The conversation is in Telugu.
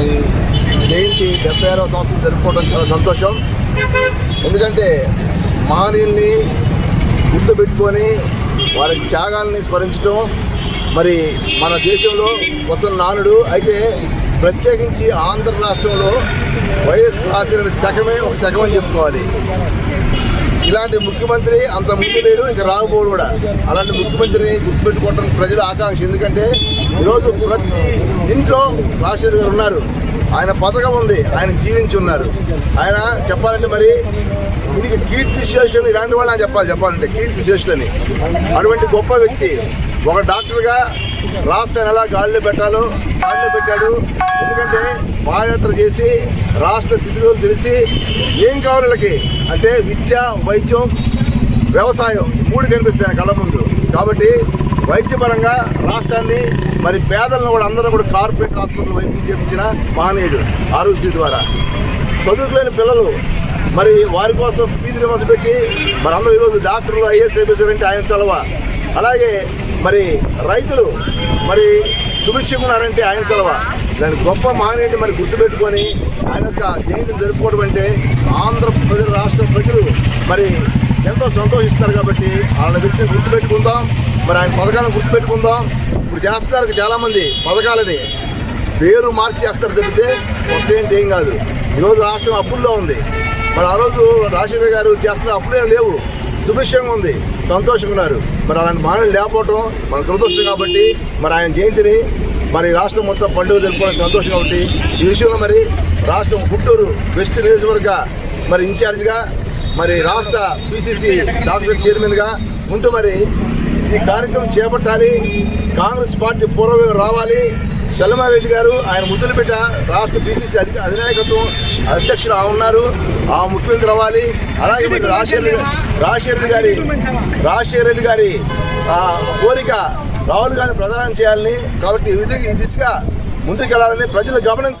గారికి డెబ్బై ఆరవ సంవత్సరం జరుపుకోవడం చాలా సంతోషం. ఎందుకంటే మహనీయుల్ని గుర్తుపెట్టుకొని వారి త్యాగాల్ని స్మరించడం మరి మన దేశంలో వస్తున్న నానుడు అయితే ప్రత్యేకించి ఆంధ్ర రాష్ట్రంలో వైఎస్ రాసిన శకమే ఒక శకం అని చెప్పుకోవాలి. ఇలాంటి ముఖ్యమంత్రి అంత ముందు లేడు ఇంకా రాకపోడు కూడా. అలాంటి ముఖ్యమంత్రిని గుర్తుపెట్టుకోవడం ప్రజల ఆకాంక్ష. ఎందుకంటే ఈరోజు ప్రతి ఇంట్లో రాజశేఖర్ గారు ఉన్నారు. ఆయన పథకం ఉంది ఆయన జీవించి ఉన్నారు ఆయన చెప్పాలంటే మరి ఇది కీర్తి శేషులు ఇలాంటి వాళ్ళు ఆయన చెప్పాలి చెప్పాలంటే కీర్తి శేషులని అటువంటి గొప్ప వ్యక్తి. ఒక డాక్టర్గా రాష్ట్రాన్ని ఎలా గాలిలో పెట్టాలో గాలిలో పెట్టాడు. ఎందుకంటే పాదయాత్ర చేసి రాష్ట్ర స్థితిలో తెలిసి ఏం కావాలి వీళ్ళకి? అంటే విద్య వైద్యం వ్యవసాయం ఈ మూడు కనిపిస్తాయి ఆయన కళ్ళ ముందు. కాబట్టి వైద్యపరంగా రాష్ట్రాన్ని మరి పేదలను కూడా అందరూ కూడా కార్పొరేట్ హాస్పిటల్ వైద్యం చేయించిన మహనీయుడు ఆరోగ్యశ్రీ ద్వారా. చదువుకులేని పిల్లలు మరి వారి కోసం ఫీజు రివర్స్ పెట్టి మరి అందరూ ఈరోజు డాక్టర్లు ఐఏఎస్ ఐపీఎస్ అంటే ఆయన చలవ. అలాగే మరి రైతులు మరి సుభిక్షంగా ఉన్నారంటే ఆయన చలవ. దాని గొప్ప మానేటి మరి గుర్తుపెట్టుకొని ఆయన యొక్క జయంతిని జరుపుకోవడం అంటే ఆంధ్ర ప్రజలు రాష్ట్ర ప్రజలు మరి ఎంతో సంతోషిస్తారు కాబట్టి వాళ్ళ వ్యక్తిని గుర్తుపెట్టుకుందాం మరి ఆయన పథకాలను గుర్తుపెట్టుకుందాం. ఇప్పుడు చేస్తున్నారు చాలామంది పథకాలని. పేరు మార్చేస్తారు తప్పితే కొత్త ఏంటి ఏం కాదు. ఈరోజు రాష్ట్రం అప్పుల్లో ఉంది. మరి ఆ రోజు రాజశేఖర్ గారు చేస్తున్న అప్పులే లేవు. సుభిక్షంగా ఉంది. సంతోషంగా ఉన్నారు. మరి అలాంటి మానవులు లేకపోవటం మన సంతోషం కాబట్టి మరి ఆయన జయంతిని మరి రాష్ట్రం మొత్తం పండుగ జరుపుకోవడం సంతోషం కాబట్టి ఈ విషయంలో మరి రాష్ట్రం గుంటూరు వెస్ట్ నియోజకవర్గ మరి ఇన్ఛార్జ్గా మరి రాష్ట్ర పిసిసి డాక్టర్ చైర్మన్గా ఉంటూ మరి ఈ కార్యక్రమం చేపట్టాలి. కాంగ్రెస్ పార్టీ పూర్వం రావాలి. రెడ్డి గారు ఆయన ముద్దులపేట రాష్ట్ర బీసీసీ అధిక అధినాయకత్వం అధ్యక్షులు ఆ ఉన్నారు. ఆ ముఖ్యమంత్రి రావాలి అలాగే మరి రాజశేఖర్ రాజశేఖర గారి రాజశేఖర రెడ్డి గారి ఆ, కోరిక రాహుల్ గాంధీ ప్రధానం చేయాలని. కాబట్టి ఈ దిశగా ముందుకెళ్ళాలని ప్రజలు గమనించాలి